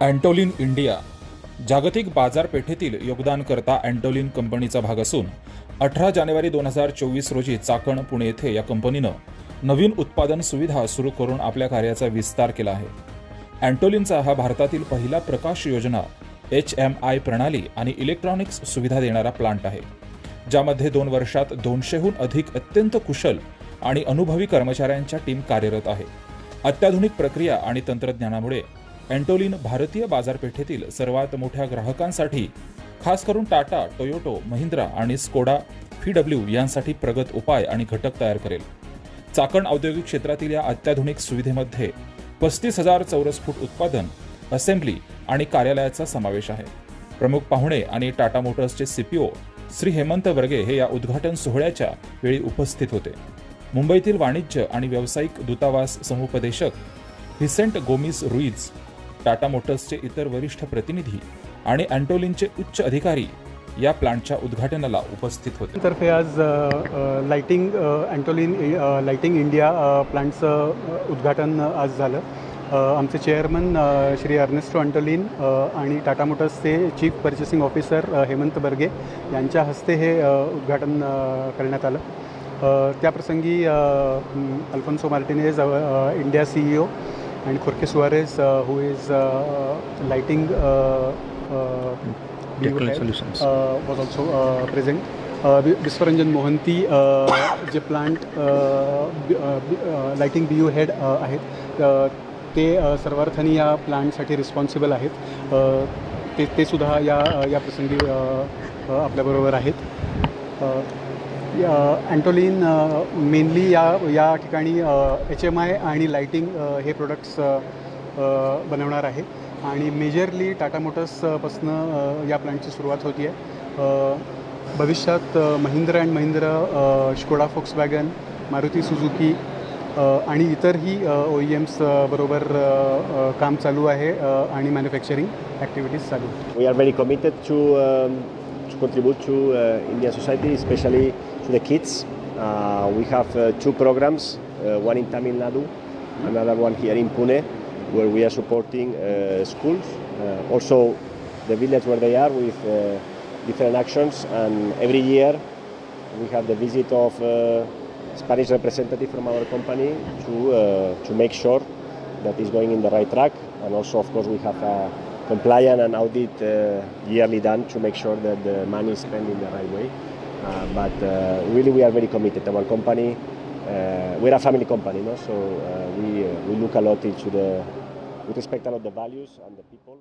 अँटोलिन India जागतिक बाजारपेठेतील योगदानकर्ता अँटोलिन कंपनीचा भाग असून अठरा जानेवारी दोन हजार चोवीस रोजी चाकण पुणे येथे या कंपनीनं नवीन उत्पादन सुविधा सुरू करून आपल्या कार्याचा विस्तार केला आहे. अँटोलिनचा हा भारतातील पहिला प्रकाश योजना एच एम आय प्रणाली आणि इलेक्ट्रॉनिक्स सुविधा देणारा प्लांट आहे ज्यामध्ये दोन वर्षात दोनशेहून अधिक अत्यंत कुशल आणि अनुभवी कर्मचाऱ्यांच्या टीम कार्यरत आहे. अत्याधुनिक प्रक्रिया आणि तंत्रज्ञानामुळे अँटोलिन भारतीय बाजारपेठेतील सर्वात मोठ्या ग्राहकांसाठी खास करून टाटा टोयोटो महिंद्रा आणि स्कोडा डब्ल्यू यांसाठी प्रगत उपाय आणि घटक तयार करेल. चाकण औद्योगिक क्षेत्रातील या अत्याधुनिक सुविधेमध्ये पस्तीस हजार चौरस फूट उत्पादन असेंब्ली आणि कार्यालयाचा समावेश आहे. प्रमुख पाहुणे आणि टाटा मोटर्सचे सीपीओ श्री हेमंत वर्गे हे या उद्घाटन सोहळ्याच्या वेळी उपस्थित होते. मुंबईतील वाणिज्य आणि व्यावसायिक दूतावास समुपदेशक व्हिसेंट गोमिस रुईज टाटा मोटर्सचे इतर वरिष्ठ प्रतिनिधी आणि अँटोलिनचे उच्च अधिकारी या प्लांटच्या उद्घाटनाला उपस्थित होते. तर्फे आज लाइटिंग अँटोलिन लाइटिंग इंडिया प्लांटचं उद्घाटन आज झालं. आमचे चेअरमन श्री अर्नेस्टो अँटोलिन आणि Tata मोटर्सचे chief purchasing officer Hemant Barge यांच्या हस्ते हे उद्घाटन करण्यात आलं. त्याप्रसंगी Alfonso Martinez India C E O आणि खोरके Suarez who is lighting Technical solutions. Was also present Uh, Vishwaranjan Mohanty uh, जे plant lighting B U head आहेत. Uh, ते uh, सर्वार्थाने या प्लांटसाठी रिस्पॉन्सिबल आहेत. Uh, ते ते सुद्धा या या प्रसंगी uh, uh, आपल्याबरोबर आहेत. Uh, अँटोलिन मेनली या या ठिकाणी एच एम आय आणि लाइटिंग हे प्रोडक्ट्स बनवणार आहे. आणि मेजरली टाटा मोटर्सपासनं या प्लांटची सुरुवात होती आहे भविष्यात Mahindra Mahindra and Mahindra Skoda Volkswagen Maruti Suzuki आणि इतरही ओ ई एम्स बरोबर काम चालू आहे आणि मॅन्युफॅक्चरिंग ॲक्टिव्हिटीज चालू we are very committed to contribute to uh, Indian society, especially to the kids. Uh, we have uh, two programs, uh, one in Tamil Nadu, another one here in Pune, where we are supporting uh, schools, uh, also the village where they are with different actions. And every year we have the visit of Spanish representative from our company to, to make sure that is going in the right track. And also, of course, we have a compliant and audit uh, yearly done to make sure that the money is spent in the right way. Uh, but uh, really, we are very committed. Our company, we're a family company, no? so we, we look a lot into the, we respect a lot the values and the people.